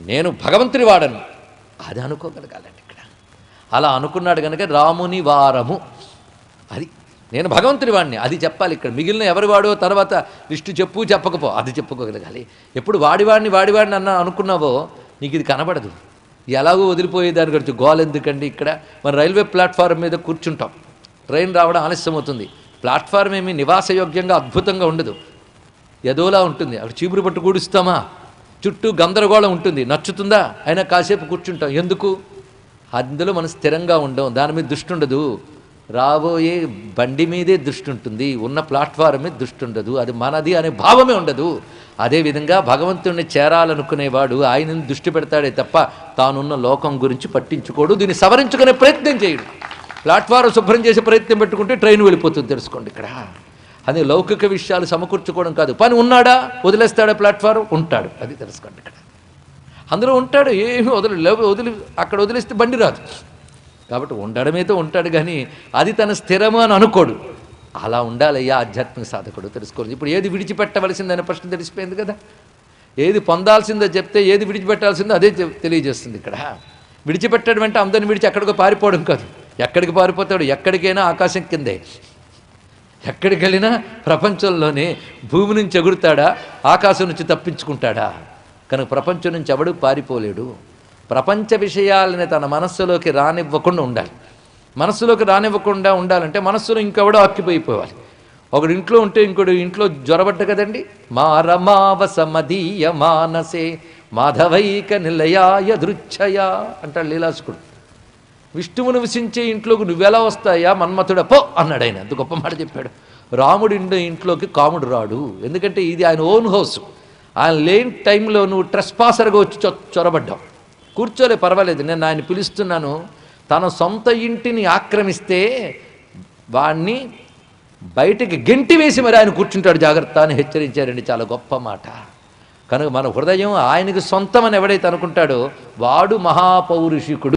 నేను భగవంతుని వాడను. అది అనుకోగలగాలండి ఇక్కడ. అలా అనుకున్నాడు కనుక రాముని వారము. అది నేను భగవంతుని వాడిని. అది చెప్పాలి ఇక్కడ. మిగిలిన ఎవరి వాడో తర్వాత లిస్టు చెప్పు చెప్పకపో. అది చెప్పుకోగలగాలి. ఎప్పుడు వాడివాడిని వాడివాడిని అన్న అనుకున్నావో నీకు ఇది కనబడదు. ఎలాగో వదిలిపోయే దాని గురించి గోల్ ఎందుకండి ఇక్కడ? మన రైల్వే ప్లాట్ఫారం మీద కూర్చుంటాం. ట్రైన్ రావడం ఆలస్యం అవుతుంది ప్లాట్ఫారం ఏమి నివాసయోగ్యంగా అద్భుతంగా ఉండదు. ఎదోలా ఉంటుంది. అక్కడ చీపురు పట్టు కూడుస్తామా? చుట్టూ గందరగోళం ఉంటుంది. నచ్చుతుందా? అయినా కాసేపు కూర్చుంటాం. ఎందుకు? అందులో మనం స్థిరంగా ఉండం. దాని మీద దృష్టి ఉండదు. రాబోయే బండి మీదే దృష్టి ఉంటుంది. ఉన్న ప్లాట్ఫారం మీద దృష్టి ఉండదు. అది మనది అనే భావమే ఉండదు. అదేవిధంగా భగవంతుడిని చేరాలనుకునేవాడు ఆయనని దృష్టి పెడతాడే తప్ప తానున్న లోకం గురించి పట్టించుకోడు. దీన్ని సవరించుకునే ప్రయత్నం చేయడు. ప్లాట్ఫారం శుభ్రం చేసే ప్రయత్నం పెట్టుకుంటే ట్రైన్ వెళ్ళిపోతుంది తెలుసుకోండి ఇక్కడ. అది లౌకిక విషయాలు సమకూర్చుకోవడం కాదు. పని ఉన్నాడా? వదిలేస్తాడా ప్లాట్ఫారం? ఉంటాడు. అది తెలుసుకోండి ఇక్కడ. అందులో ఉంటాడు ఏమి వదిలి వదిలి అక్కడ వదిలేస్తే బండి రాదు. కాబట్టి ఉండడమేతో ఉంటాడు కానీ అది తన స్థిరము అని అనుకోడు. అలా ఉండాలయ్యా ఆధ్యాత్మిక సాధకుడు తెలుసుకోవాలి ఇప్పుడు ఏది విడిచిపెట్టవలసిందనే ప్రశ్న తెలిసిపోయింది కదా? ఏది పొందాల్సిందో చెప్తే ఏది విడిచిపెట్టాల్సిందో అదే తెలియజేస్తుంది ఇక్కడ. విడిచిపెట్టడం అంటే అందరిని విడిచి ఎక్కడికో పారిపోవడం కాదు. ఎక్కడికి పారిపోతాడు ఎక్కడికైనా ఆకాశం కిందే. ఎక్కడికి వెళ్ళినా ప్రపంచంలోనే భూమి నుంచి ఎగురుతాడా ఆకాశం నుంచి తప్పించుకుంటాడా? కనుక ప్రపంచం నుంచి ఎవడు పారిపోలేడు. ప్రపంచ విషయాలని తన మనస్సులోకి రానివ్వకుండా ఉండాలి. మనస్సులోకి రానివ్వకుండా ఉండాలంటే మనస్సులో ఇంకెవడో అక్కిపోయిపోవాలి ఒకడు ఇంట్లో ఉంటే ఇంకోడు ఇంట్లో జ్వరబడ్డ కదండి? మారమావ సమదీయ మానసే మాధవైక నిలయాయ దృచ్ఛయ అంటాడు లీలాసుకుడు. విష్ణువును విసించే ఇంట్లోకి నువ్వెలా వస్తాయా? మన్మథుడ పో అన్నాడు ఆయన. అంత గొప్ప మాట చెప్పాడు. రాముడి ఇంట్లోకి కాముడు రాడు. ఎందుకంటే ఇది ఆయన ఓన్ హౌస్ ఆయన లేని టైంలో నువ్వు ట్రెస్పాసర్గా వచ్చి చొ చొరబడ్డావు. కూర్చోలే పర్వాలేదు. నేను ఆయన పిలుస్తున్నాను. తన సొంత ఇంటిని ఆక్రమిస్తే వాణ్ణి బయటికి గెంటి వేసి మరి ఆయన కూర్చుంటాడు. జాగ్రత్త అని హెచ్చరించారండి. చాలా గొప్ప మాట. కనుక మన హృదయం ఆయనకు సొంతం అని ఎవడైతే అనుకుంటాడో వాడు మహాపౌరుషికుడు.